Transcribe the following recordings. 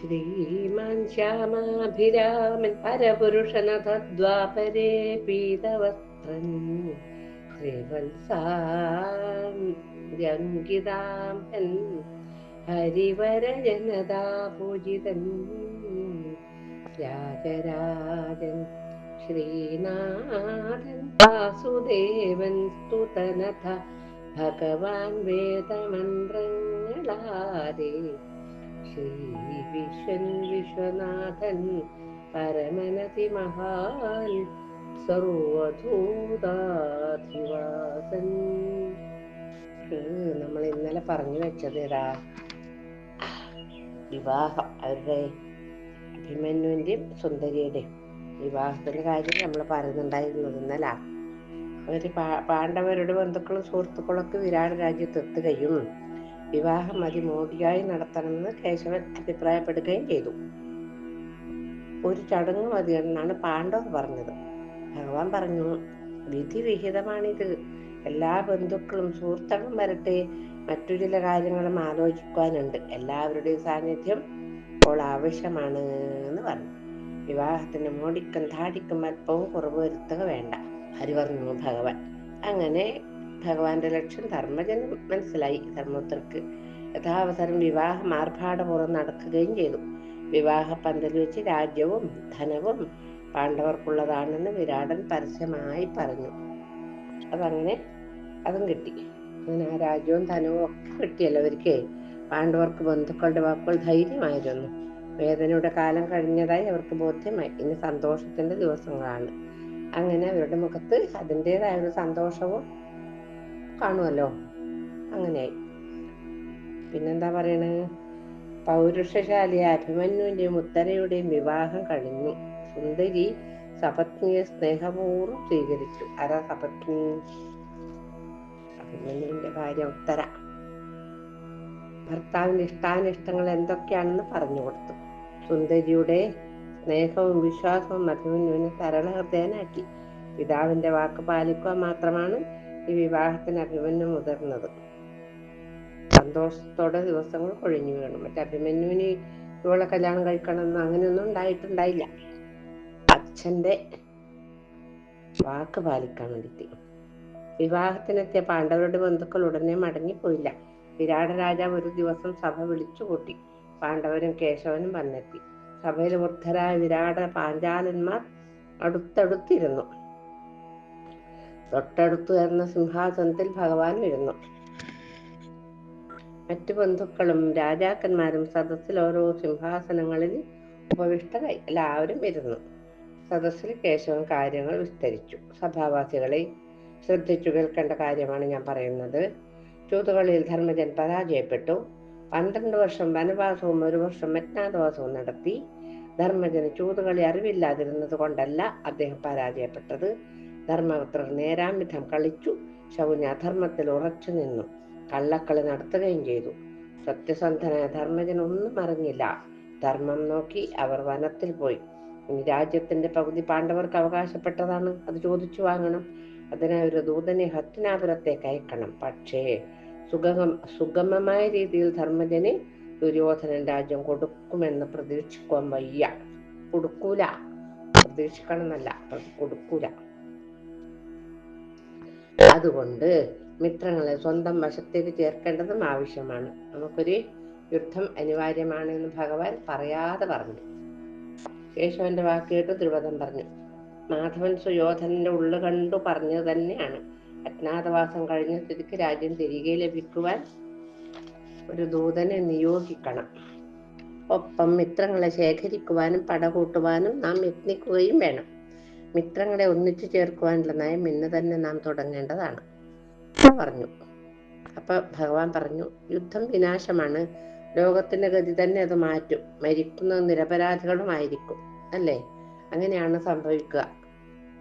ശ്രീമാൻ ശ്യാമാഭിരാമൻ പരപുരുഷനദ്വാപരേ പീതവസ്ത്രൻ ശ്രീവത്സാംഗിതാംബൻ ഹരിവരജനതാ പൂജിതൻ. രാജരാജൻ ശ്രീനാഥൻ വാസുദേവൻ സ്തുതനഥ. ഭഗവാൻ വേദമന്ത്രങ്ങളാരേ ശ്രീ വിശ്വൻ വിശ്വനാഥൻ പരമനതി മഹാൻ സർവധൂതാധിവാസൻ നമ്മൾ ഇന്നലെ പറഞ്ഞു വെച്ചത് ഏതാ? വിവാഹം അവരുടെ അഭിമന്യുവിന്റെയും സുന്ദരിയുടെയും വിവാഹത്തിന്റെ കാര്യം നമ്മൾ പറയുന്നുണ്ടായിരുന്നത് ഇന്നലെ. അവർ പാ- പാണ്ഡവരുടെ ബന്ധുക്കളും സുഹൃത്തുക്കളൊക്കെ വിരാട് രാജ്യത്ത് എത്തുകയും വിവാഹം അതിമോടിയായി നടത്തണമെന്ന് കേശവൻ അഭിപ്രായപ്പെടുകയും ചെയ്തു. ഒരു ചടങ്ങ് മതി എന്നാണ് പാണ്ഡവർ പറഞ്ഞത്. ഭഗവാൻ പറഞ്ഞു വിധി വിഹിതമാണിത് എല്ലാ ബന്ധുക്കളും സുഹൃത്തുക്കളും വരട്ടെ. മറ്റു ചില കാര്യങ്ങളും ആലോചിക്കാനുണ്ട് എല്ലാവരുടെയും സാന്നിധ്യം ഇപ്പോൾ ആവശ്യമാണ് എന്ന് പറഞ്ഞു. വിവാഹത്തിന് മോടിക്കും താടിക്കും അല്പവും കുറവ് വരുത്തുക വേണ്ട ഹരി പറഞ്ഞു ഭഗവാൻ. അങ്ങനെ ഭഗവാന്റെ ലക്ഷ്യം ധർമ്മജന് മനസ്സിലായി? ധർമ്മപുത്രക്ക് യഥാവസരം വിവാഹം ആർഭാടപൂർവം നടക്കുകയും ചെയ്തു. വിവാഹ പന്തൽ വെച്ച് രാജ്യവും ധനവും പാണ്ഡവർക്കുള്ളതാണെന്ന് വിരാടൻ പരസ്യമായി പറഞ്ഞു. അതങ്ങനെ അതും കിട്ടി. അങ്ങനെ ആ രാജ്യവും ധനവും ഒക്കെ കിട്ടിയല്ലോ അവർക്ക് പാണ്ഡവർക്ക് ബന്ധുക്കളുടെ വാക്കുകൾ ധൈര്യമായിരുന്നു. വേദനയുടെ കാലം കഴിഞ്ഞതായി അവർക്ക് ബോധ്യമായി. ഇനി സന്തോഷത്തിന്റെ ദിവസങ്ങളാണ്. അങ്ങനെ അവരുടെ മുഖത്ത് അതിന്റെതായ ഒരു സന്തോഷവും കാണുമല്ലോ. അങ്ങനെയായി. പിന്നെന്താ പറയണേ? പൗരുഷശാലിയായ അഭിമന്യുവിന്റെയും ഉത്തരയുടെയും വിവാഹം കഴിഞ്ഞു. സുന്ദരി സപത്നിയെ സ്നേഹപൂർവം സ്വീകരിച്ചു. ആരാ സപത്നി? അഭിമന്യുവിന്റെ ഭാര്യ ഉത്തര. ഭർത്താവിന്റെ ഇഷ്ടാനിഷ്ടങ്ങൾ എന്തൊക്കെയാണെന്ന് പറഞ്ഞു കൊടുത്തു. സുന്ദരിയുടെ സ്നേഹവും വിശ്വാസവും അഭിമന്യുവിനെ സരളഹൃദയനാക്കി. പിതാവിന്റെ വാക്ക് പാലിക്കുക മാത്രമാണ് ഈ വിവാഹത്തിന് അഭിമന്യു മുതിർന്നത്. സന്തോഷത്തോടെ ദിവസങ്ങൾ കൊഴിഞ്ഞു വീണു. മറ്റേ അഭിമന്യുവിന് ഇവളെ കല്യാണം കഴിക്കണമെന്ന് അങ്ങനെയൊന്നും ഉണ്ടായിട്ടുണ്ടായില്ല. അച്ഛന്റെ വാക്ക് പാലിക്കാൻ വേണ്ടിയിട്ട്. വിവാഹത്തിനെത്തിയ പാണ്ഡവരുടെ ബന്ധുക്കൾ ഉടനെ മടങ്ങിപ്പോയില്ല. വിരാട രാജാവ് ഒരു ദിവസം സഭ വിളിച്ചു കൂട്ടി പാണ്ഡവരും കേശവനും വന്നെത്തി. സഭയിൽ വൃദ്ധരായ വിരാട പാഞ്ചാലന്മാർ അടുത്തടുത്തിരുന്നു. തൊട്ടടുത്തു വരുന്ന സിംഹാസനത്തിൽ ഭഗവാൻ ഇരുന്നു. മറ്റു ബന്ധുക്കളും രാജാക്കന്മാരും സദസ്സിൽ ഓരോ സിംഹാസനങ്ങളിൽ ഉപവിഷ്ടരായി. എല്ലാവരും ഇരുന്നു. സദസ്സിൽ കേശവൻ കാര്യങ്ങൾ വിസ്തരിച്ചു. സഭാവാസികളെ ശ്രദ്ധിച്ചു കേൾക്കേണ്ട കാര്യമാണ് ഞാൻ പറയുന്നത്. ചൂതുകളിൽ ധർമ്മജൻ പരാജയപ്പെട്ടു. പന്ത്രണ്ട് വർഷം വനവാസവും ഒരു വർഷം അജ്ഞാതവാസവും നടത്തി. ധർമ്മജന് ചൂതുകളി അറിവില്ലാതിരുന്നത് കൊണ്ടല്ല അദ്ദേഹം പരാജയപ്പെട്ടത്. ധർമ്മപുത്രർ നേരാം വിധം കളിച്ചു ശൗന്യ അധർമ്മത്തിൽ ഉറച്ചു നിന്നു. കള്ളക്കളി നടത്തുകയും ചെയ്തു. സത്യസന്ധനായ ധർമ്മജൻ ഒന്നും അറിഞ്ഞില്ല. ധർമ്മം നോക്കി അവർ വനത്തിൽ പോയി. ഇനി രാജ്യത്തിന്റെ പകുതി പാണ്ഡവർക്ക് അവകാശപ്പെട്ടതാണ്. അത് ചോദിച്ചു വാങ്ങണം. അതിനായി ഒരു ദൂതനെ ഹത്തിനാപുരത്തേക്ക് അയക്കണം. പക്ഷേ സുഗമം സുഗമമായ രീതിയിൽ ധർമ്മജനെ ദുര്യോധനൻ രാജ്യം കൊടുക്കുമെന്ന് പ്രതീക്ഷിക്കുവാൻ വയ്യ. കൊടുക്കൂല. പ്രതീക്ഷിക്കണം എന്നല്ല കൊടുക്കൂല. അതുകൊണ്ട് മിത്രങ്ങളെ സ്വന്തം വശത്തേക്ക് ചേർക്കേണ്ടതും ആവശ്യമാണ്. നമുക്കൊരു യുദ്ധം അനിവാര്യമാണ് എന്ന് ഭഗവാൻ പറയാതെ പറഞ്ഞു. കേശവന്റെ വാക്ക് കേട്ട് ദ്രുപദം പറഞ്ഞു മാധവൻ സുയോധനന്റെ ഉള്ളു കണ്ടു പറഞ്ഞത് തന്നെയാണ്. അജ്ഞാതവാസം കഴിഞ്ഞ സ്ഥിതിക്ക് രാജ്യം തിരികെ ലഭിക്കുവാൻ ഒരു ദൂതനെ നിയോഗിക്കണം. ഒപ്പം മിത്രങ്ങളെ ശേഖരിക്കുവാനും പടകൂട്ടുവാനും നാം യത്നിക്കുകയും വേണം. മിത്രങ്ങളെ ഒന്നിച്ചു ചേർക്കുവാനുള്ള നയം ഇന്ന് തന്നെ നാം തുടങ്ങേണ്ടതാണ്. പറഞ്ഞു. അപ്പൊ ഭഗവാൻ പറഞ്ഞു യുദ്ധം വിനാശമാണ്. ലോകത്തിന്റെ ഗതി തന്നെ അത് മാറ്റും. മരിക്കുന്ന നിരപരാധികളുമായിരിക്കും. അല്ലേ? അങ്ങനെയാണ് സംഭവിക്കുക.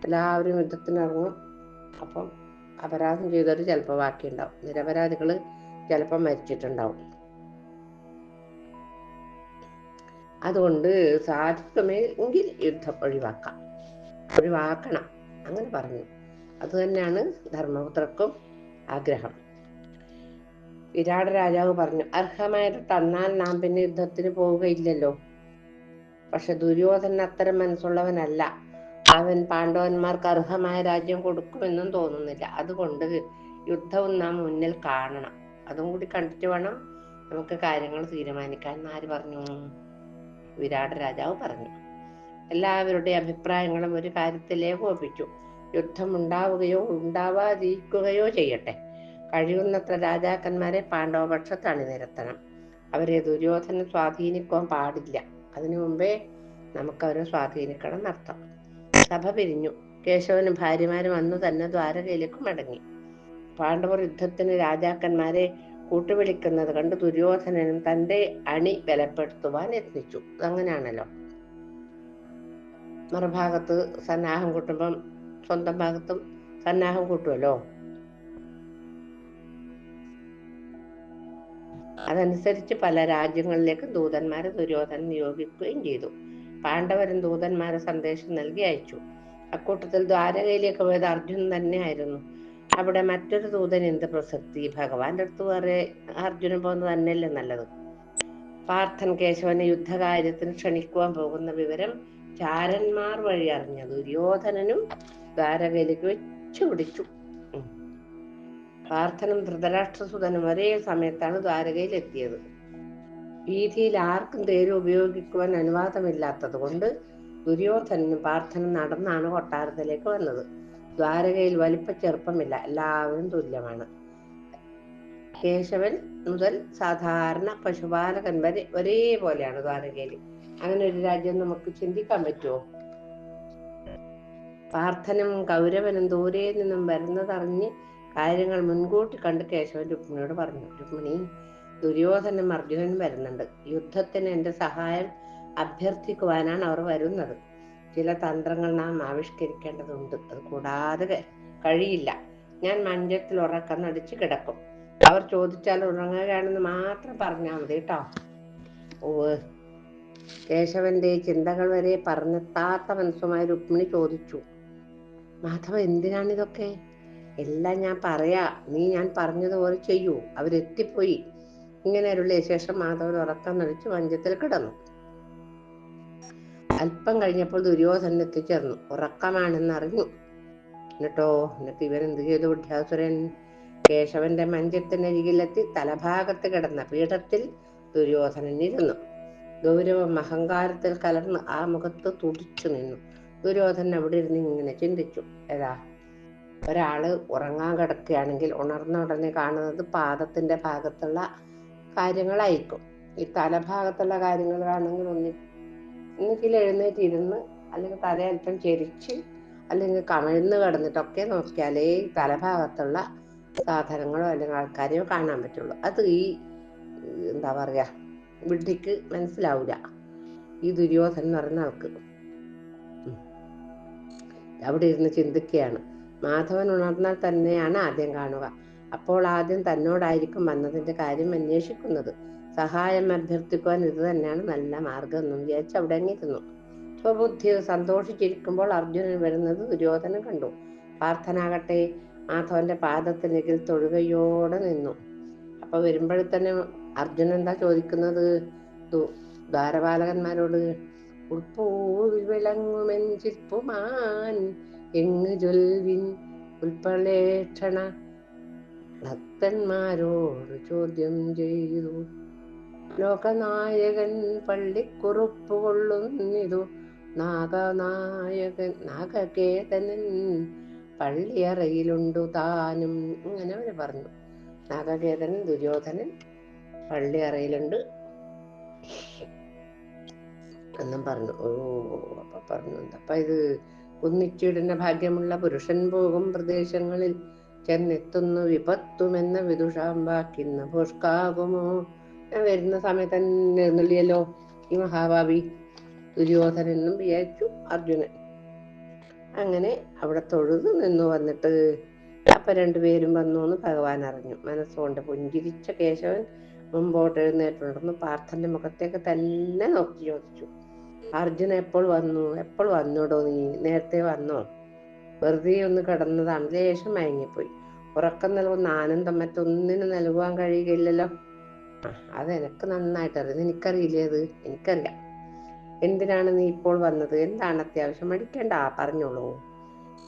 എല്ലാവരും യുദ്ധത്തിനിറങ്ങും അപ്പം അപരാധം ചെയ്തവർ ചിലപ്പോൾ ബാക്കിയുണ്ടാവും. നിരപരാധികൾ ചിലപ്പോൾ മരിച്ചിട്ടുണ്ടാവും. അതുകൊണ്ട് സാധിക്കുമെങ്കിൽ യുദ്ധം ഒഴിവാക്കാം. ഒഴിവാക്കണം. അങ്ങനെ പറഞ്ഞു. അതുതന്നെയാണ് ധർമ്മപുത്രർക്കും ആഗ്രഹം. വിരാട് രാജാവ് പറഞ്ഞു അർഹമായിട്ട് തന്നാൽ നാം പിന്നെ യുദ്ധത്തിന് പോവുകയില്ലല്ലോ. പക്ഷെ ദുര്യോധനൻ അത്തരം മനസ്സുള്ളവനല്ല. അവൻ പാണ്ഡവന്മാർക്ക് അർഹമായ രാജ്യം കൊടുക്കുമെന്നും തോന്നുന്നില്ല. അതുകൊണ്ട് യുദ്ധവും നാം മുന്നിൽ കാണണം. അതും കൂടി കണ്ടിട്ട് വേണം നമുക്ക് കാര്യങ്ങൾ തീരുമാനിക്കാൻ. ആര് പറഞ്ഞു? വിരാട് രാജാവ് പറഞ്ഞു. എല്ലാവരുടെ അഭിപ്രായങ്ങളും ഒരു കാര്യത്തിൽ ഏകോപിച്ചു യുദ്ധം ഉണ്ടാവുകയോ ഉണ്ടാവാതിരിക്കുകയോ ചെയ്യട്ടെ. കഴിയുന്നത്ര രാജാക്കന്മാരെ പാണ്ഡവപക്ഷത്ത് അണിനിരത്തണം അവരെ ദുര്യോധനം സ്വാധീനിക്കാൻ പാടില്ല. അതിനു മുമ്പേ നമുക്കവരെ സ്വാധീനിക്കണം അർത്ഥം സഭ പിരിഞ്ഞു. കേശവനും ഭാര്യമാരും അന്നു തന്നെ ദ്വാരകയിലേക്ക് മടങ്ങി. പാണ്ഡവർ യുദ്ധത്തിന് രാജാക്കന്മാരെ കൂട്ടുവിളിക്കുന്നത് കണ്ട് ദുര്യോധനനും തന്റെ അണി ബലപ്പെടുത്തുവാൻ യത്നിച്ചു. അങ്ങനെയാണല്ലോ. മറുഭാഗത്ത് സന്നാഹം കൂട്ടുമ്പം സ്വന്തം ഭാഗത്തും സന്നാഹം കൂട്ടുമല്ലോ അതനുസരിച്ച് പല രാജ്യങ്ങളിലേക്കും ദൂതന്മാരെ ദുര്യോധനൻ നിയോഗിക്കുകയും ചെയ്തു. പാണ്ഡവരും ദൂതന്മാരെ സന്ദേശം നൽകി അയച്ചു. അക്കൂട്ടത്തിൽ ദ്വാരകയിലേക്ക് പോയത് അർജുനൻ തന്നെയായിരുന്നു. അവിടെ മറ്റൊരു ദൂതൻ എന്ത് പ്രസക്തി? ഭഗവാന്റെ അടുത്ത് വേറെ അർജുനൻ പോകുന്നത് തന്നെയല്ലേ നല്ലത്? പാർത്ഥൻ കേശവനെ യുദ്ധകാര്യത്തിന് ക്ഷണിക്കുവാൻ പോകുന്ന വിവരം ചാരന്മാർ വഴി അറിഞ്ഞ ദുര്യോധനനും ദ്വാരകയിലേക്ക് വെച്ചു പിടിച്ചു. പാർത്ഥനും ധൃതരാഷ്ട്രസുതനും ഒരേ സമയത്താണ് ദ്വാരകയിൽ എത്തിയത് വീതിയിൽ ആർക്കും തേര് ഉപയോഗിക്കുവാൻ അനുവാദമില്ലാത്തത് കൊണ്ട് ദുര്യോധനനും പാർത്ഥനും നടന്നാണ് കൊട്ടാരത്തിലേക്ക് വന്നത്. ദ്വാരകയിൽ വലിപ്പ ചെറുപ്പമില്ല. എല്ലാവരും തുല്യമാണ്. കേശവൻ മുതൽ സാധാരണ പശുപാലകൻ വരെ ഒരേപോലെയാണ് ദ്വാരകയിൽ. അങ്ങനെ ഒരു രാജ്യം നമുക്ക് ചിന്തിക്കാൻ പറ്റുമോ പാർത്ഥനും കൗരവനും ദൂരെ നിന്നും വരുന്നതറിഞ്ഞ് കാര്യങ്ങൾ മുൻകൂട്ടി കണ്ട് കേശവൻ രുക്മിണിയോട് പറഞ്ഞു രുക്മിണി ദുര്യോധനും അർജുനനും വരുന്നുണ്ട്. യുദ്ധത്തിന് എന്റെ സഹായം അഭ്യർത്ഥിക്കുവാനാണ് അവർ വരുന്നത്. ചില തന്ത്രങ്ങൾ നാം ആവിഷ്കരിക്കേണ്ടതുണ്ട്. അത് കൂടാതെ കഴിയില്ല. ഞാൻ മഞ്ചത്തിൽ ഉറക്കം നടിച്ച് കിടക്കും. അവർ ചോദിച്ചാൽ ഉറങ്ങുകയാണെന്ന് മാത്രം പറഞ്ഞാൽ മതി കേട്ടോ. ഓ കേശവന്റെ ചിന്തകൾ വരെ പറഞ്ഞെത്താത്ത മനസ്സുമായി രുക്മിണി ചോദിച്ചു മാധവ എന്തിനാണിതൊക്കെ എല്ലാം ഞാൻ പറയാ. നീ ഞാൻ പറഞ്ഞതുപോലെ ചെയ്യൂ. അവരെത്തിപ്പോയി. ഇങ്ങനെ അരുളിയ ശേഷം മാധവൻ ഉറക്കം നടിച്ച് മഞ്ചത്തിൽ കിടന്നു. അല്പം കഴിഞ്ഞപ്പോൾ ദുര്യോധനൻ എത്തിച്ചേർന്നു. ഉറക്കമാണെന്ന് അറിഞ്ഞു എന്നിട്ടോ? എന്നിട്ട് ഇവൻ എന്ത് ചെയ്തു വിദ്യാസുരൻ? കേശവന്റെ മഞ്ചത്തിനരികിലെത്തി തലഭാഗത്ത് കിടന്ന പീഠത്തിൽ ദുര്യോധനൻ ഇരുന്നു. ഗൗരവം അഹങ്കാരത്തിൽ കലർന്ന് ആ മുഖത്ത് തുടിച്ചു നിന്നു. ദുര്യോധനൻ അവിടെ ഇരുന്ന് ഇങ്ങനെ ചിന്തിച്ചു. ഏതാ ഒരാൾ ഉറങ്ങാൻ കിടക്കുകയാണെങ്കിൽ ഉണർന്ന ഉടനെ കാണുന്നത് പാദത്തിന്റെ ഭാഗത്തുള്ള കാര്യങ്ങളായിരിക്കും. ഈ തലഭാഗത്തുള്ള കാര്യങ്ങൾ കാണുമെങ്കിൽ ഒന്നി ഒന്നുകിൽ എഴുന്നേറ്റിരുന്ന് അല്ലെങ്കിൽ തല ചെരിച്ച് അല്ലെങ്കിൽ കമിഴ്ന്ന് കിടന്നിട്ടൊക്കെ നോക്കിയാലേ ഈ തലഭാഗത്തുള്ള സാധനങ്ങളോ അല്ലെങ്കിൽ ആൾക്കാരെയോ കാണാൻ പറ്റുള്ളൂ. അത് ഈ എന്താ പറയാ വിഡ്ഢിക്ക് മനസ്സിലാവില്ല ഈ ദുര്യോധൻ എന്ന് പറയുന്ന ആൾക്ക്. അവിടെ ഇരുന്ന് ചിന്തിക്കുകയാണ്. മാധവൻ ഉണർന്നാൽ തന്നെയാണ് ആദ്യം കാണുക. അപ്പോൾ ആദ്യം തന്നോടായിരിക്കും വന്നതിന്റെ കാര്യം അന്വേഷിക്കുന്നത്. സഹായം അഭ്യർത്ഥിക്കുവാൻ ഇത് തന്നെയാണ് നല്ല മാർഗം എന്നും വിചാരിച്ച് അവിടെ അങ്ങിരുന്നു. സ്വബുദ്ധി സന്തോഷിച്ചിരിക്കുമ്പോൾ അർജുനൻ വരുന്നത് ദുര്യോധനൻ കണ്ടു. പാർത്ഥനാകട്ടെ മാധവന്റെ പാദത്തിനെങ്കിൽ തൊഴുകയോടെ നിന്നു. അപ്പൊ വരുമ്പോഴേ തന്നെ അർജുനൻ എന്താ ചോദിക്കുന്നത്? ദ്വാരപാലകന്മാരോട് ഉൾപ്പൂവിൽ വിളങ്ങുമെൻ ചിപ്പുമാൻ എങ്ങ് ചൊൽവിൻ ഉൽപ്പളേക്ഷണ ഭക്തന്മാരോട് ചോദ്യം ചെയ്തു. ലോകനായകൻ പള്ളിക്കുറുപ്പ് കൊള്ളുന്നിതു. നാഗനായകൻ നാഗകേതനൻ പള്ളിയറയിലുണ്ടു താനും ഇങ്ങനെ അവർ പറഞ്ഞു. നാഗകേതനൻ ദുര്യോധനൻ പള്ളിയറയിലുണ്ട് എന്നും പറഞ്ഞു. ഓ അപ്പൊ പറഞ്ഞു. അപ്പൊ ഇത്? കുന്നിച്ചിടുന്ന ഭാഗ്യമുള്ള പുരുഷൻ പോകും പ്രദേശങ്ങളിൽ ചെന്നെത്തുന്നു. വിപത്തുമെന്ന വിദുഷാം പുഷ്കാകുമോ ഞാൻ വരുന്ന സമയത്ത് തന്നെ എഴുന്നള്ളിയല്ലോ. ഈ മഹാഭാവി ദുര്യോധനെന്നും വിചാരിച്ചു അർജുനൻ. അങ്ങനെ അവിടെ തൊഴുതു നിന്നു വന്നിട്ട്. അപ്പൊ രണ്ടുപേരും വന്നു എന്ന് ഭഗവാൻ അറിഞ്ഞു. മനസ്സുകൊണ്ട് പുഞ്ചിരിച്ച കേശവൻ മുമ്പോട്ട് എഴുന്നേറ്റുണ്ടെന്ന് പാർത്ഥന്റെ മുഖത്തേക്ക് തന്നെ നോക്കി ചോദിച്ചു അർജുന എപ്പോൾ വന്നു? എപ്പോൾ വന്നോടോ നീ? നേരത്തെ വന്നോ? വെറുതെ ഒന്ന് കിടന്നതാണ്. ലേശം മയങ്ങിപ്പോയി. ഉറക്കം നൽകുന്ന ആനന്ദം മറ്റൊന്നിനും നൽകുവാൻ കഴിയുകയില്ലല്ലോ. അത് എനിക്ക് നന്നായിട്ട് അറിയാം എനിക്കറിയില്ലേ അത് എനിക്കറിയാം. എന്തിനാണ് നീ ഇപ്പോൾ വന്നത്? എന്താണ് അത്യാവശ്യം? മടിക്കേണ്ട. പറഞ്ഞോളൂ.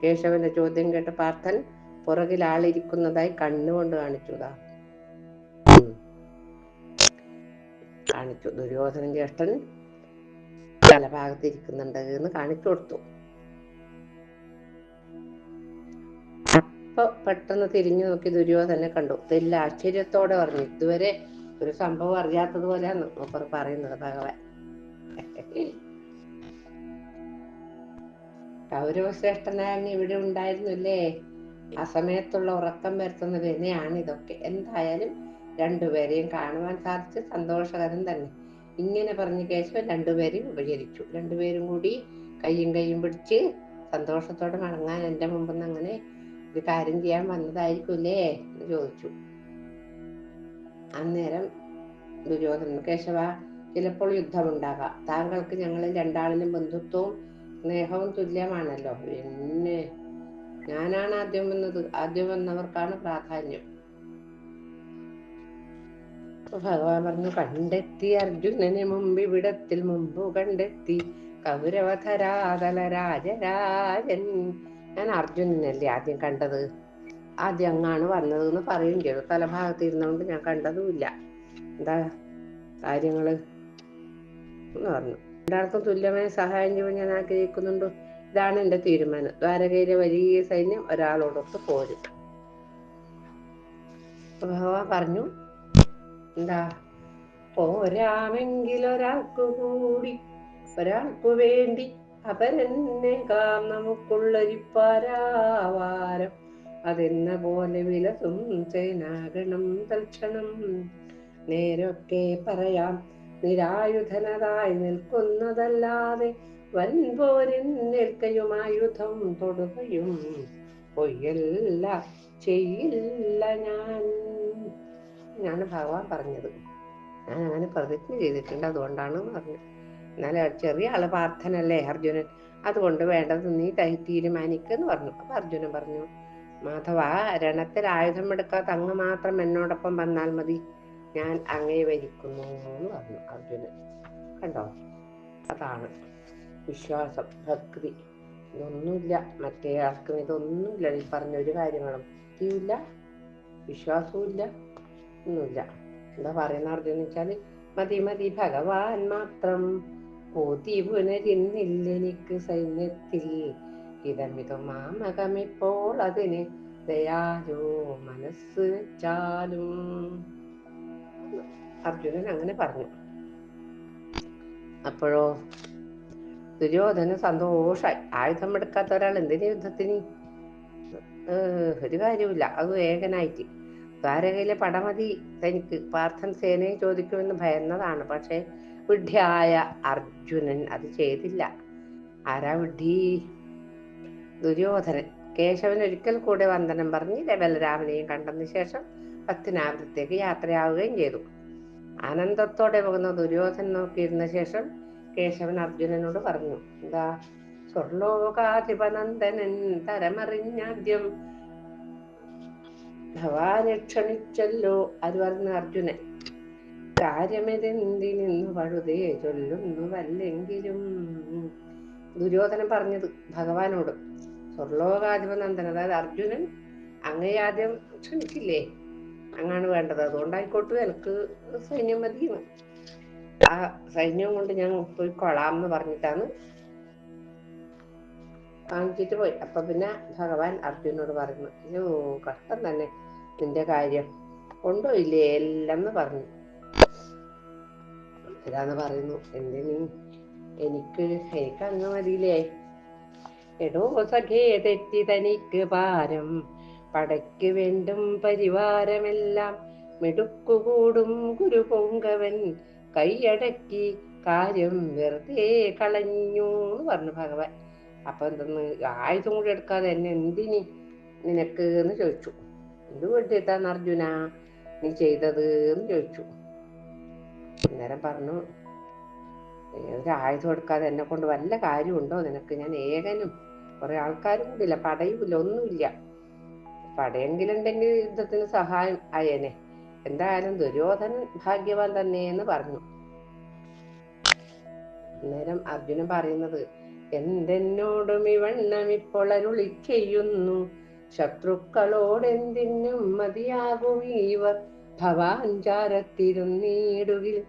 കേശവന്റെ ചോദ്യം കേട്ട് പാർത്ഥൻ പുറകിൽ ആളിരിക്കുന്നതായി കണ്ണുകൊണ്ട് കാണിച്ചുതാ. കാണിച്ചു. ദുര്യോധനൻ ജ്യേഷ്ഠൻ തലഭാഗത്തിരിക്കുന്നുണ്ട് എന്ന് കാണിച്ചു കൊടുത്തു. അപ്പൊ പെട്ടെന്ന് തിരിഞ്ഞു നോക്കി ദുര്യോധനെ കണ്ടു. തെല്ല ആശ്ചര്യത്തോടെ പറഞ്ഞു ഇതുവരെ ഒരു സംഭവം അറിയാത്തത് പോലെയാണ് മൂപ്പർ പറയുന്നത് ഭഗവാൻ. കൗരവശ്രേഷ്ഠനായ അങ്ങ് ഇവിടെ ഉണ്ടായിരുന്നില്ലേ? ആ സമയത്തുള്ള ഉറക്കം വരുത്തുന്ന വിനയാണ് ഇതൊക്കെ. എന്തായാലും രണ്ടുപേരെയും കാണുവാൻ സാധിച്ചു സന്തോഷകരം തന്നെ. ഇങ്ങനെ പറഞ്ഞ് കേശവൻ രണ്ടുപേരെയും ഉപചരിച്ചു രണ്ടുപേരും കൂടി കയ്യും കയ്യും പിടിച്ച് സന്തോഷത്തോടെ മടങ്ങാൻ എന്റെ നിന്ന് അങ്ങനെ ഒരു കാര്യം ചെയ്യാൻ വന്നതായിരിക്കൂലേ എന്ന് ചോദിച്ചു. അന്നേരം ദുര്യോധനൻ കേശവ ചിലപ്പോൾ യുദ്ധമുണ്ടാകാം. താങ്കൾക്ക് ഞങ്ങളിൽ രണ്ടാളിലും ബന്ധുത്വവും സ്നേഹവും തുല്യമാണല്ലോ. പിന്നെ? ഞാനാണ് ആദ്യം വന്നത്. ആദ്യം വന്നവർക്കാണ് പ്രാധാന്യം. ഭഗവാൻ പറഞ്ഞു കണ്ടെത്തി അർജുനന് മുമ്പ് ഇവിടത്തിൽ മുമ്പ് കണ്ടെത്തി. കൗരവധരാതല രാജരാജൻ ഞാൻ അർജുനനല്ലേ ആദ്യം കണ്ടത്? ആദ്യം അങ്ങാണ് വന്നത് എന്ന് പറയും ചെയ്തു. തലഭാഗത്ത് ഇരുന്നുകൊണ്ട് ഞാൻ കണ്ടതുമില്ല. എന്താ കാര്യങ്ങൾ? എന്ന് പറഞ്ഞു. രണ്ടാൾക്കും തുല്യമായ സഹായം ചെയ്യാൻ ഞാൻ ആഗ്രഹിക്കുന്നുണ്ട്? ഇതാണ് എന്റെ തീരുമാനം. ദ്വാരകയിലെ വലിയ സൈന്യം ഒരാളോടൊത്ത് പോരും. ഭഗവാൻ പറഞ്ഞു എന്താ? പോരാമെങ്കിൽ ഒരാൾക്കു കൂടി ഒരാൾക്കു വേണ്ടി അപരന്നെ കാം നമുക്കുള്ളൊരിപ്പാരാവാരം. അതെന്ന പോലെ വിലസും സേനാഗണം തൽക്ഷണം. നേരൊക്കെ പറയാം നിരായുധനതായി നിൽക്കുന്നതല്ലാതെ വൻപോരിൻ നിൽക്കയുമായുധം തൊടുകയും പൊയ്യല്ല ചെയ്യില്ല ഞാൻ. ഞാൻ ഭഗവാൻ പറഞ്ഞത്. ഞാൻ അങ്ങനെ പ്രതിജ്ഞ ചെയ്തിട്ടുണ്ട്. അതുകൊണ്ടാണ് പറഞ്ഞത്. എന്നാൽ ചെറിയ ആൾ പാർത്ഥനല്ലേ അർജുനൻ? അതുകൊണ്ട് വേണ്ടത് നീ തീരുമാനിക്കെന്ന് പറഞ്ഞു. അപ്പൊ അർജുനൻ പറഞ്ഞു മാധവ രണത്തിൽ ആയുധം എടുക്കാത്ത അങ്ങ് മാത്രം എന്നോടൊപ്പം വന്നാൽ മതി. ഞാൻ അങ്ങേ വരിക്കുന്നു എന്ന് പറഞ്ഞു അർജുനൻ. കണ്ടോ? അതാണ് വിശ്വാസം ഭക്തി. ഇതൊന്നുമില്ല. മറ്റേ ആൾക്കും ഇതൊന്നുമില്ല. ഈ പറഞ്ഞ ഒരു കാര്യങ്ങളും. ഭക്തിയുമില്ല വിശ്വാസവും ഇല്ല ഒന്നുമില്ല. എന്താ പറയുന്ന അർജുന വെച്ചാൽ മതി മതി. ഭഗവാൻ മാത്രം കോതി പുനരിന്നില്ലെനിക്ക് സൈന്യത്തിൽ. ഇതമിതും മാമകമിപ്പോൾ അതിന് ദയാലോ മനസ്സ് വെച്ചാലും അർജുനൻ അങ്ങനെ പറഞ്ഞു. അപ്പോഴോ ദുര്യോധന സന്തോഷായി. ആയുധം എടുക്കാത്ത ഒരാൾ എന്തിനു യുദ്ധത്തിന്? ഒരു കാര്യമില്ല അത് ഏകനായിട്ട് ദ്വാരകയിലെ പടമതി തനിക്ക് പാർത്ഥൻ സേനയെ ചോദിക്കുമെന്ന് ഭയന്നതാണ്. പക്ഷെ വിഡ്ഢിയായ അർജുനൻ അത് ചെയ്തില്ല. ആരാ വിഡ്ഢി? ദുര്യോധനൻ. കേശവൻ ഒരിക്കൽ കൂടെ വന്ദനം പറഞ്ഞ് ബലരാമനെയും കണ്ടതിന് ശേഷം പത്തിനാപുരത്തേക്ക് യാത്രയാവുകയും ചെയ്തു. ആനന്ദത്തോടെ പോകുന്ന ദുര്യോധനൻ നോക്കിയിരുന്ന ശേഷം കേശവൻ അർജുനനോട് പറഞ്ഞു എന്താ സ്വർലോകാധിപനന്ദനൻ? തരമറിഞ്ഞാദ്യം ഭവാനെ ക്ഷണിച്ചല്ലോ അത് പറഞ്ഞ അർജുനൻ. കാര്യമെതെന്തിനിന്ന് പഴുതേ ചൊല്ലുന്നു വല്ലെങ്കിലും ദുര്യോധനൻ പറഞ്ഞത് ഭഗവാനോട്. സ്വർലോകാധിപനന്ദൻ അതായത് അർജുനൻ അങ്ങേ ആദ്യം ക്ഷണിക്കില്ലേ അങ്ങാണ് വേണ്ടത്. അതുകൊണ്ടായിക്കോട്ടെ എനിക്ക് സൈന്യം മതിയെന്ന്. ആ സൈന്യം കൊണ്ട് ഞാൻ പോയി കൊള്ളാം എന്ന് പറഞ്ഞിട്ടാണ് കാണിച്ചിട്ട് പോയി. അപ്പൊ പിന്നെ ഭഗവാൻ അർജുനോട് പറഞ്ഞു അയ്യോ കഷ്ടം തന്നെ നിന്റെ കാര്യം. കൊണ്ടുപോയില്ലേ എല്ലാം എന്ന് പറഞ്ഞു. ഇതാന്ന് പറയുന്നു. എന്തിനീ എനിക്ക് എനിക്ക് അങ്ങ് മതിയില്ലേ? എടോ സഖേ തെറ്റി തനിക്ക് പാരം പടയ്ക്ക് വേണ്ടും പരിവാരമെല്ലാം മിടുക്കുകൂടും ഗുരുപൊങ്കവൻ. കൈയടക്കി കാര്യം വെറുതെ കളഞ്ഞു എന്ന് പറഞ്ഞു ഭഗവാൻ. അപ്പൊ എന്തെന്ന് ആയുധം കൂടി എടുക്കാതെ എന്നെ എന്തിനി നിനക്ക് എന്ന് ചോദിച്ചു. എന്ത് വേണ്ടിയിട്ടാണ് അർജുന നീ ചെയ്തത് എന്ന് ചോദിച്ചു. അന്നേരം പറഞ്ഞു ഒരു ആയുധം എടുക്കാതെ എന്നെ കൊണ്ട് വല്ല കാര്യമുണ്ടോ? നിനക്ക് ഞാൻ ഏകനും. കുറെ ആൾക്കാരും കൂടി ഇല്ല പടയുമില്ല ഒന്നുമില്ല പടയെങ്കിലുണ്ടെങ്കിൽ യുദ്ധത്തിന് സഹായം ആയേനെ. എന്തായാലും ദുര്യോധനൻ ഭാഗ്യവാൻ തന്നെ എന്ന് പറഞ്ഞു. അന്നേരം അർജുനൻ പറയുന്നത് എന്തെന്നോടും ഇവണ്ണം ഇപ്പോൾ അരുളി ചെയ്യുന്നു. ശത്രുക്കളോടെന്തിനും മതിയാകും ഇവർ. ഭവാഞ്ചാരത്തിരുന്നീടുകിൽ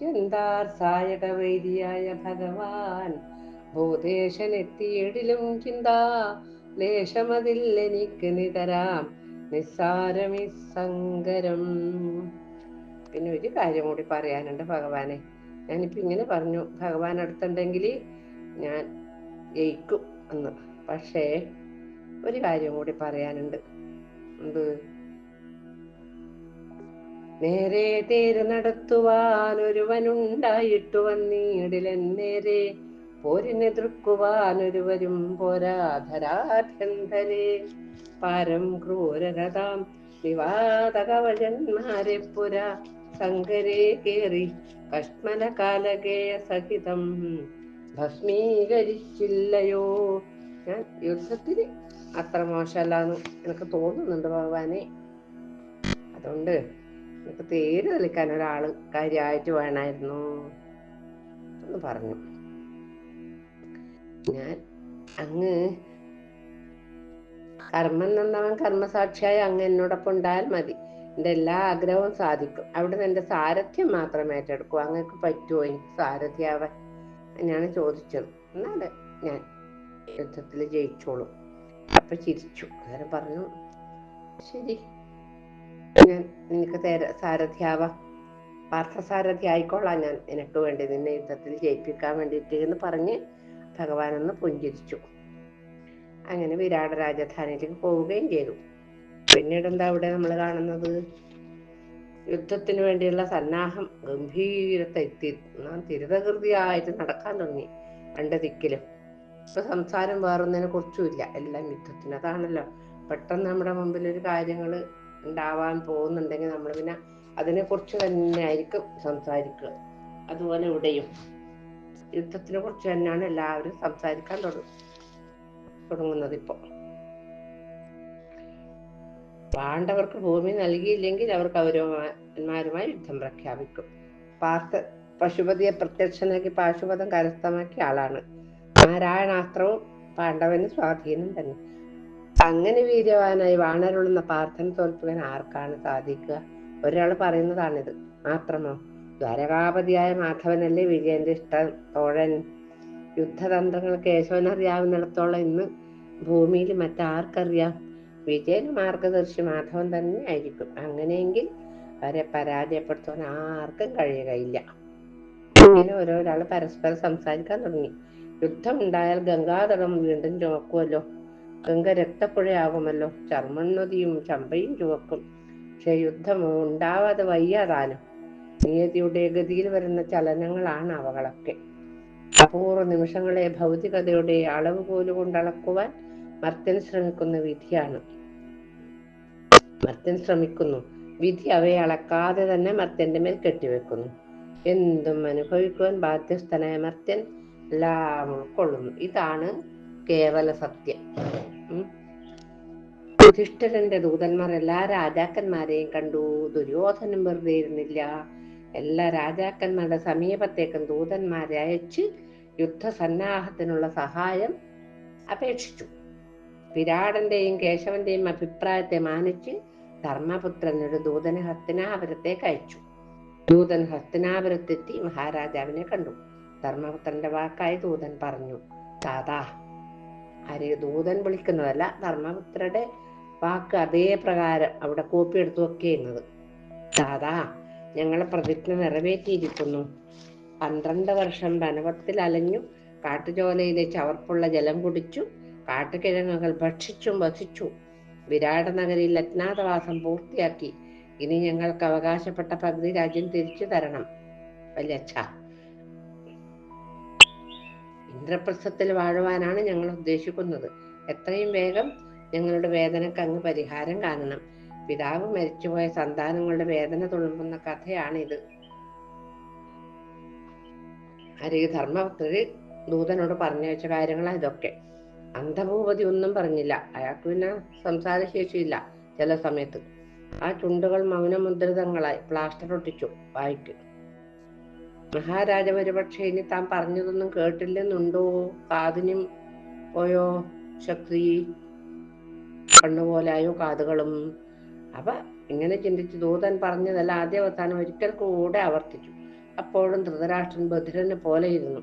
ചെന്താർ സായക വൈദ്യായ ഭഗവാൻ. ഭൂതേശനെത്തിയിടിലും ചിന്താ ലേശമതിൽ എനിക്ക് നിതരാം നിസ്സാരമി സങ്കരം. പിന്നെ ഒരു കാര്യം കൂടി പറയാനുണ്ട് ഭഗവാനെ. ഞാനിപ്പോ ഇങ്ങനെ പറഞ്ഞു ഭഗവാൻ അടുത്തുണ്ടെങ്കിൽ ഞാൻ ജയിക്കും എന്ന്. പക്ഷേ ഒരു കാര്യം കൂടി പറയാനുണ്ട്. എന്ത്? നേരെ തേര് നടത്തുവാൻ ഒരുവനുണ്ടായിട്ടു വന്നീടിലൻ നേരെ പോരിനെതിർക്കുവാൻ ഒരുവരും പോരാധരാധന്ധരെ പാരം ക്രൂരരതാം വിവാദകവചന്മാരെ പുര സങ്കരേ കേറി കഷ്മല കാലകേയ സഹിതം ഭസ്മീകരിച്ചില്ലയോ? ഞാൻ യുദ്ധത്തിന് അത്ര മോശമല്ലാന്ന് എനിക്ക് തോന്നുന്നുണ്ട് ഭഗവാനെ. അതുകൊണ്ട് എനിക്ക് തേര് തെളിക്കാൻ ഒരാൾ കാര്യമായിട്ട് വേണമായിരുന്നു എന്ന് പറഞ്ഞു. ഞാൻ അങ്ങ് കർമ്മം നന്നവൻ കർമ്മസാക്ഷിയായി അങ്ങ് എന്നോടൊപ്പം ഉണ്ടായാൽ മതി. എന്റെ എല്ലാ ആഗ്രഹവും സാധിക്കും. അവിടെ എന്റെ സാരഥ്യം മാത്രം ഏറ്റെടുക്കും. അങ്ങക്ക് പറ്റുമോ എനിക്ക് സാരഥിയാവാൻ എന്നാണ് ചോദിച്ചത്. എന്നാൽ ഞാൻ യുദ്ധത്തിൽ ജയിച്ചോളും. അപ്പൊ ചിരിച്ചു. അന്നേരം പറഞ്ഞു ശരി. ഞാൻ നിനക്ക് സാരഥിയാവാം. പാർത്ഥസാരഥി ആയിക്കോളാം ഞാൻ. നിനക്ക് വേണ്ടി നിന്നെ യുദ്ധത്തിൽ ജയിപ്പിക്കാൻ വേണ്ടിയിട്ട് എന്ന് പറഞ്ഞ് ഭഗവാൻ ഒന്ന് പുഞ്ചിരിച്ചു. അങ്ങനെ വിരാട് രാജധാനിയിലേക്ക് പോവുകയും ചെയ്തു. പിന്നീട് എന്താ അവിടെ നമ്മൾ കാണുന്നത്? യുദ്ധത്തിന് വേണ്ടിയുള്ള സന്നാഹം ഗംഭീരത്തെ തിരുതകൃതിയായിട്ട് നടക്കാൻ തുടങ്ങി രണ്ട് ദിക്കിലും. ഇപ്പൊ സംസാരം വേറൊന്നിനെ കുറിച്ചുമില്ല എല്ലാം യുദ്ധത്തിന് അതാണല്ലോ. പെട്ടെന്ന് നമ്മുടെ മുമ്പിൽ ഒരു കാര്യങ്ങൾ ഉണ്ടാവാൻ പോകുന്നുണ്ടെങ്കിൽ നമ്മൾ പിന്നെ അതിനെ കുറിച്ച് തന്നെ ആയിരിക്കും സംസാരിക്കുക. അതുപോലെ ഇവിടെയും. യുദ്ധത്തിനെ കുറിച്ച് തന്നെയാണ് എല്ലാവരും സംസാരിക്കാൻ തുടങ്ങുന്നത് ഇപ്പൊ പാണ്ഡവർക്ക് ഭൂമി നൽകിയില്ലെങ്കിൽ അവർ കൗരവന്മാരുമായി യുദ്ധം പ്രഖ്യാപിക്കും. പാർത്ഥ പശുപതിയെ പ്രത്യക്ഷനാക്കി പാശുപതം കരസ്ഥമാക്കിയ ആളാണ്. നാരായണാസ്ത്രവും പാണ്ഡവന് സ്വാധീനം തന്നെ. അങ്ങനെ വീര്യവാനായി വാണരുളുന്ന പാർത്ഥന തോൽപ്പിക്കാൻ ആർക്കാണ് സാധിക്കുക? ഒരാൾ പറയുന്നതാണിത്. മാത്രമോ ദ്വാരകാപതിയായ മാധവനല്ലേ വിജയന്റെ ഇഷ്ട തോഴൻ യുദ്ധതന്ത്രങ്ങൾ കേശവൻ അറിയാവുന്നിടത്തോളം ഇന്ന് ഭൂമിയിൽ മറ്റാർക്കറിയാം? വിജയന് മാർഗദർശി മാധവൻ തന്നെ ആയിരിക്കും അങ്ങനെയെങ്കിൽ അവരെ പരാജയപ്പെടുത്തുവാൻ ആർക്കും കഴിയുകയില്ല. ഇങ്ങനെ ഓരോരാൾ പരസ്പരം സംസാരിക്കാൻ തുടങ്ങി. യുദ്ധം ഉണ്ടായാൽ ഗംഗാതടം വീണ്ടും ചുവക്കുമല്ലോ ഗംഗ രക്തപ്പുഴയാകുമല്ലോ ചർമ്മണ്ണതിയും ചമ്പയും ചുവക്കും പക്ഷെ യുദ്ധം ഉണ്ടാവാതെ വയ്യാതാനും. നിയതിയുടെ ഗതിയിൽ വരുന്ന ചലനങ്ങളാണ് അവകളൊക്കെ. അപൂർവ നിമിഷങ്ങളെ ഭൗതികതയുടെ അളവ് പോലും കൊണ്ട് മർത്യൻ ശ്രമിക്കുന്ന വിധിയാണ്. മർത്യൻ ശ്രമിക്കുന്നു. വിധി അവയെ അളക്കാതെ തന്നെ മർത്യന്റെ മേൽ കെട്ടിവെക്കുന്നു. എന്തും അനുഭവിക്കുവാൻ ബാധ്യസ്ഥനായ മർത്യൻ എല്ലാം ഉൾക്കൊള്ളുന്നു ഇതാണ് കേവല സത്യം. യുധിഷ്ഠിരന്റെ ദൂതന്മാർ എല്ലാ രാജാക്കന്മാരെയും കണ്ടു. ദുര്യോധനം വെറുതെ ഇരുന്നില്ല. എല്ലാ രാജാക്കന്മാരുടെ സമീപത്തേക്കും ദൂതന്മാരെ അയച്ച് യുദ്ധസന്നാഹത്തിനുള്ള സഹായം അപേക്ഷിച്ചു. വിരാടന്റെയും കേശവന്റെയും അഭിപ്രായത്തെ മാനിച്ച് ധർമ്മപുത്രൻ ഒരു ദൂതനെ ഹസ്തിനാപുരത്തേക്ക് അയച്ചു. ദൂതൻ ഹസ്തിനാപുരത്തെത്തി മഹാരാജാവിനെ കണ്ടു. ധർമ്മപുത്രന്റെ വാക്കായി ദൂതൻ പറഞ്ഞു താതാ ആര് ദൂതൻ വിളിക്കുന്നതല്ല ധർമ്മപുത്രയുടെ വാക്ക് അതേ പ്രകാരം അവിടെ കോപ്പി എടുത്തു വെക്കുന്നത് താതാ ഞങ്ങളെ പ്രതിജ്ഞ നിറവേറ്റിയിരിക്കുന്നു. പന്ത്രണ്ട് വർഷം വനവത്തിൽ അലഞ്ഞു കാട്ടുചോലയിലെ ചവർപ്പുള്ള ജലം കുടിച്ചു. കാട്ടുകിഴങ്ങുകൾ ഭക്ഷിച്ചും വസിച്ചു. വിരാട നഗരിയിൽ അജ്ഞാതവാസം പൂർത്തിയാക്കി. ഇനി ഞങ്ങൾക്ക് അവകാശപ്പെട്ട പകുതി രാജ്യം തിരിച്ചു തരണം. ഇന്ദ്രപ്രസ്ഥത്തിൽ വാഴുവാനാണ് ഞങ്ങൾ ഉദ്ദേശിക്കുന്നത്. എത്രയും വേഗം ഞങ്ങളുടെ വേദനക്ക് അങ്ങ് പരിഹാരം കാണണം. പിതാവ് മരിച്ചുപോയ സന്താനങ്ങളുടെ വേദന തുളുമ്പുന്ന കഥയാണിത്. ഹരി ധർമ്മപുത്രര് ദൂതനോട് പറഞ്ഞു വെച്ച കാര്യങ്ങളാണ് ഇതൊക്കെ. അന്ധഭൂപതി ഒന്നും പറഞ്ഞില്ല. അയാൾക്ക് പിന്നെ സംസാരശേഷിയില്ല ചില സമയത്ത്. ആ ചുണ്ടുകൾ മൗനമുദ്രിതങ്ങളായി പ്ലാസ്റ്റർ ഒട്ടിച്ചു വായിക്ക്. മഹാരാജ ഒരുപക്ഷെ ഇനി താൻ പറഞ്ഞതൊന്നും കേട്ടില്ലെന്നുണ്ടോ? കാതിനും പോയോ ശക്തി? കണ്ണുപോലായോ കാതുകളും? അവ ഇങ്ങനെ ചിന്തിച്ചു ദൂതൻ പറഞ്ഞതല്ല ആദ്യ അവസാനം ഒരിക്കൽ കൂടെ ആവർത്തിച്ചു. അപ്പോഴും ധൃതരാഷ്ട്രൻ ബധിരനെ പോലെ ഇരുന്നു.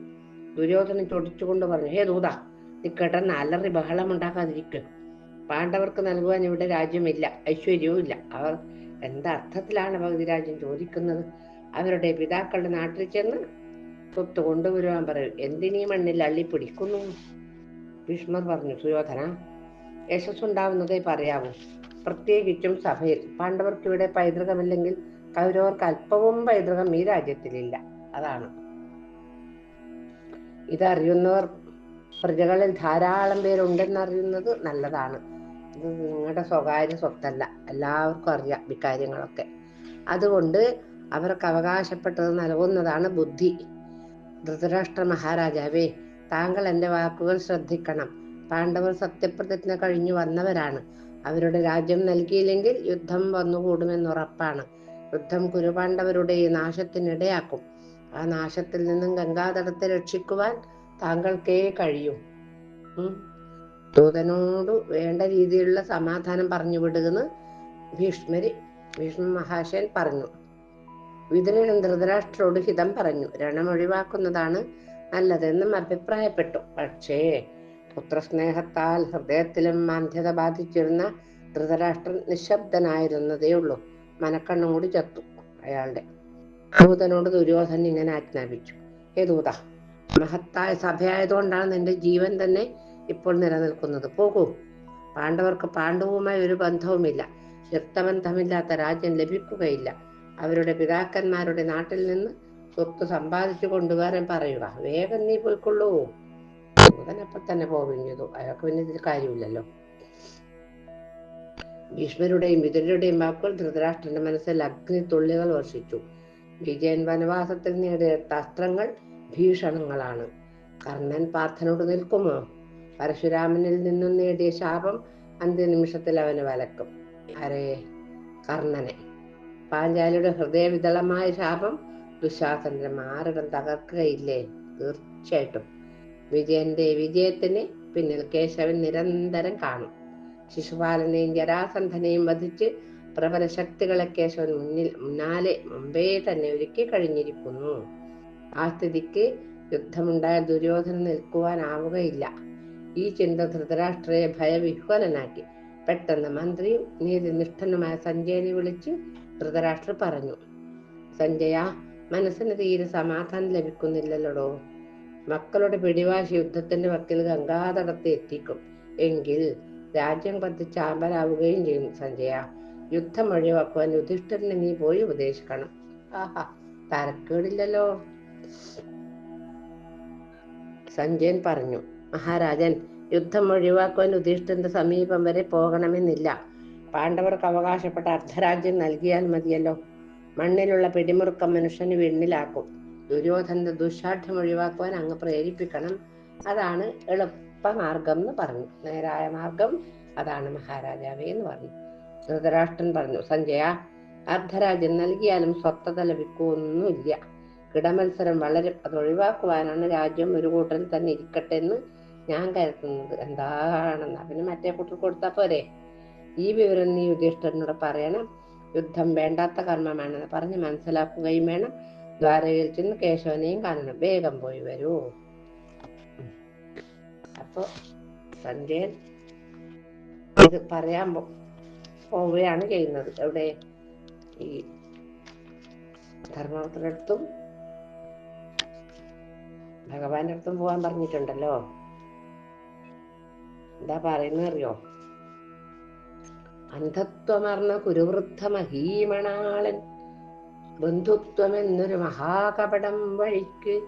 ദുര്യോധനൻ ചൊടിച്ചുകൊണ്ട് പറഞ്ഞു ഹേ ദൂത നീ അലറി ബഹളം ഉണ്ടാക്കാതിരിക്കും. പാണ്ഡവർക്ക് നൽകുവാൻ ഇവിടെ രാജ്യമില്ല ഐശ്വര്യവും ഇല്ല. അവർ എന്താ അർത്ഥത്തിലാണ് ഭഗതി രാജ്യം ചോദിക്കുന്നത്? അവരുടെ പിതാക്കളുടെ നാട്ടിൽ ചെന്ന് സ്വത്ത് കൊണ്ടുവരുവാൻ പറയും. എന്തിനീ മണ്ണിൽ അള്ളി പിടിക്കുന്നു ഭീഷ്മർ പറഞ്ഞു സുയോധന യശസ്സുണ്ടാവുന്നതേ പറയാവൂ. പ്രത്യേകിച്ചും സഭയിൽ. പാണ്ഡവർക്ക് ഇവിടെ പൈതൃകമില്ലെങ്കിൽ കൗരവർക്ക് അല്പവും പൈതൃകം ഈ രാജ്യത്തിലില്ല. അതാണ്. ഇതറിയുന്നവർ പ്രജകളിൽ ധാരാളം പേരുണ്ടെന്നറിയുന്നത് നല്ലതാണ്. ഇത് നിങ്ങളുടെ സ്വകാര്യ സ്വത്തല്ല. എല്ലാവർക്കും അറിയാം ഇക്കാര്യങ്ങളൊക്കെ അതുകൊണ്ട് അവർക്ക് അവകാശപ്പെട്ടത് നൽകുന്നതാണ് ബുദ്ധി. ധൃതരാഷ്ട്ര മഹാരാജാവേ താങ്കൾ എന്റെ വാക്കുകൾ ശ്രദ്ധിക്കണം. പാണ്ഡവർ സത്യപ്രതിജ്ഞ കഴിഞ്ഞു വന്നവരാണ്. അവരുടെ രാജ്യം നൽകിയില്ലെങ്കിൽ യുദ്ധം വന്നുകൂടുമെന്ന് ഉറപ്പാണ്. യുദ്ധം കുരുപാണ്ഡവരുടെ നാശത്തിനിടയാക്കും. ആ നാശത്തിൽ നിന്നും ഗംഗാതടത്തെ രക്ഷിക്കുവാൻ താങ്കൾക്കേ കഴിയൂ. ദൂതനോട് വേണ്ട രീതിയിലുള്ള സമാധാനം പറഞ്ഞു വിടുകെന്ന് ഭീഷ്മര് ഭീഷ്മ മഹാശയൻ പറഞ്ഞു. വിതുരനും ധൃതരാഷ്ട്രോട് ഹിതം പറഞ്ഞു. രണം ഒഴിവാക്കുന്നതാണ് നല്ലതെന്നും അഭിപ്രായപ്പെട്ടു. പക്ഷേ പുത്രസ്നേഹത്താൽ ഹൃദയത്തിലും മാന്ധ്യത ബാധിച്ചിരുന്ന ധൃതരാഷ്ട്രൻ നിശബ്ദനായിരുന്നതേ ഉള്ളൂ മനക്കണ്ണും കൂടി ചത്തു അയാളുടെ. ദൂതനോട് ദുര്യോധൻ ഇങ്ങനെ ആജ്ഞാപിച്ചു. ഏ ദൂത മഹത്തായ സഭയായതുകൊണ്ടാണ് നിന്റെ ജീവൻ തന്നെ ഇപ്പോൾ നിലനിൽക്കുന്നത്. പോകൂ. പാണ്ഡവർക്ക് പാണ്ഡവുമായി ഒരു ബന്ധവുമില്ല. രക്തബന്ധമില്ലാത്ത രാജ്യം ലഭിക്കുകയില്ല. അവരുടെ പിതാക്കന്മാരുടെ നാട്ടിൽ നിന്ന് സ്വത്ത് സമ്പാദിച്ചു കൊണ്ടുവരാൻ പറയുക. വേഗം നീ പോയിക്കൊള്ളൂ. ദൂതനപ്പോൾ തന്നെ പോകഞ്ഞതു അയാൾക്ക് പിന്നെ ഇതിൽ കാര്യമില്ലല്ലോ. ഭീഷ്മരുടെയും വിതുരരുടെയും വാക്കുകൾ ധൃതരാഷ്ട്രന്റെ മനസ്സിൽ അഗ്നി തുള്ളികൾ വർഷിച്ചു. വിജയൻ വനവാസത്തിൽ നേടിയ അസ്ത്രങ്ങൾ ഭീഷണങ്ങളാണ്. കർണൻ പാർത്ഥനോട് നിൽക്കുമോ? പരശുരാമനിൽ നിന്നും നേടിയ ശാപം അന്ത്യനിമിഷത്തിൽ അവന് വലക്കും. അരേ കർണനെ. പാഞ്ചാലിയുടെ ഹൃദയവിതളമായ ശാപം ദുശാസന്റെ മാറിടം തകർക്കുകയില്ലേ? തീർച്ചയായിട്ടും. വിജയന്റെ വിജയത്തിന് പിന്നിൽ കേശവൻ നിരന്തരം കാണും. ശിശുപാലനെയും ജരാസന്ധനെയും വധിച്ച് പ്രബല ശക്തികളെ കേശവൻ മുന്നിൽ മുന്നാലെ മുമ്പേ തന്നെ ഒരുക്കി കഴിഞ്ഞിരിക്കുന്നു. ആ സ്ഥിതിക്ക് യുദ്ധമുണ്ടായ ദുര്യോധന നിൽക്കുവാനാവുകയില്ല. ഈ ചിന്ത ധൃതരാഷ്ട്രയെ ഭയവിഹ്വലനാക്കി. പെട്ടെന്ന് മന്ത്രിയും നീതിനിഷ്ഠനുമായ സഞ്ജയനെ വിളിച്ച് ധൃതരാഷ്ട്ര പറഞ്ഞു സഞ്ജയ മനസ്സിന് തീരെ സമാധാനം ലഭിക്കുന്നില്ലല്ലോടോ? മക്കളുടെ പിടിവാശി യുദ്ധത്തിന്റെ വക്കിൽ ഗംഗാതടത്തെ എത്തിക്കും. എങ്കിൽ രാജ്യം കത്തി ചാമ്പലാവുകയും ചെയ്യും സഞ്ജയ. യുദ്ധം ഒഴിവാക്കുവാൻ യുധിഷ്ഠിരനെ നീ പോയി ഉപദേശിക്കണം. ആഹാ തരക്കേടില്ലല്ലോ. സഞ്ജയൻ പറഞ്ഞു മഹാരാജൻ യുദ്ധം ഒഴിവാക്കുവാൻ യുധിഷ്ഠിരന്റെ സമീപം വരെ പോകണമെന്നില്ല. പാണ്ഡവർക്ക് അവകാശപ്പെട്ട അർദ്ധരാജ്യം നൽകിയാൽ മതിയല്ലോ. മണ്ണിലുള്ള പിടിമുറുക്കം മനുഷ്യന് വിണ്ണിലാക്കും. ദുര്യോധന്റെ ദുശാഠ്യം ഒഴിവാക്കുവാൻ അങ്ങ് പ്രേരിപ്പിക്കണം. അതാണ് എളുപ്പ മാർഗം എന്ന് പറഞ്ഞു. നേരായ മാർഗം അതാണ് മഹാരാജാവേ എന്ന് പറഞ്ഞു. ധൃതരാഷ്ട്രൻ പറഞ്ഞു സഞ്ജയ അർദ്ധരാജ്യം നൽകിയാലും സ്വത്ത ലഭിക്കുമൊന്നുമില്ല കിടമത്സരം വളരെ അത് ഒഴിവാക്കുവാനാണ് രാജ്യം ഒരു കൂട്ടരിൽ തന്നെ ഇരിക്കട്ടെ എന്ന് ഞാൻ കരുതുന്നത്. എന്താണെന്ന് അവന് മറ്റേ കൂട്ടർ കൊടുത്താ പോരെ. ഈ വിവരം നീ യുധിഷ്ഠരനോട് പറയണം. യുദ്ധം വേണ്ടാത്ത കർമ്മമാണെന്ന് പറഞ്ഞ് മനസ്സിലാക്കുകയും വേണം. ദ്വാരകയിൽ ചെന്ന് കേശവനെയും കാണണം. വേഗം പോയി വരൂ. അപ്പൊ സഞ്ജയൻ ഇത് പറയാൻ പോവുകയാണ് ചെയ്യുന്നത്. എവിടെ? ഈ ധർമ്മത്തിനടുത്തും ഭഗവാന്റെ അടുത്തും പോകാൻ പറഞ്ഞിട്ടുണ്ടല്ലോ. എന്താ പറയുന്നത് അറിയോ? അന്ധത്വമർന്ന കുരുവൃദ്ധ മഹീമണാളൻ ബന്ധുത്വമെന്നൊരു മഹാകപടം വഴിക്ക്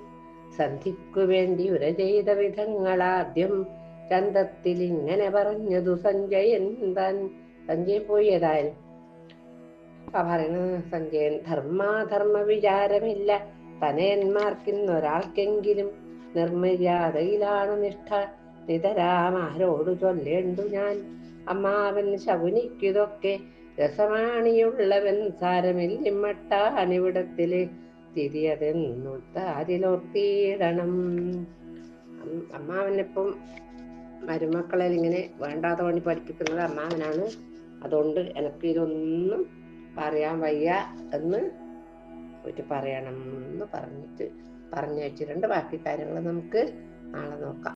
സന്ധിക്കു വേണ്ടി ഉര ചെയ്ത വിധങ്ങളാദ്യം ചന്തത്തിൽ ഇങ്ങനെ പറഞ്ഞതു സഞ്ജയൻ താൻ. സഞ്ജയ് പോയി ഏതായാലും. പറയുന്നത് സഞ്ജയൻ ധർമാധർമ്മ വിചാരമില്ല തനയന്മാർക്കിന്നൊരാൾക്കെങ്കിലും നിർമ്മര്യാദയിലാണ് നിഷ്ഠ. നിതരാമാരോട് ചൊല്ലേണ്ടു ഞാൻ. അമ്മാവൻ ശകുനിക്കിതൊക്കെ രസമാണിയുള്ളവൻ. സാരമില്ലിമ്മട്ടാനിവിടത്തിൽ തിരിയതെന്നുത്താതിലോർത്തിയിടണം അമ്മാവനെപ്പം മരുമക്കളെ ഇങ്ങനെ വേണ്ടാത്ത പണി പഠിപ്പിക്കുന്നത് അമ്മാവനാണ്. അതുകൊണ്ട് എനിക്ക് ഇതൊന്നും പറയാൻ വയ്യ എന്ന് പോയിട്ട് പറയണം എന്ന് പറഞ്ഞിട്ട് പറഞ്ഞു വെച്ചിട്ടുണ്ട് ബാക്കി കാര്യങ്ങൾ നമുക്ക് നാളെ നോക്കാം.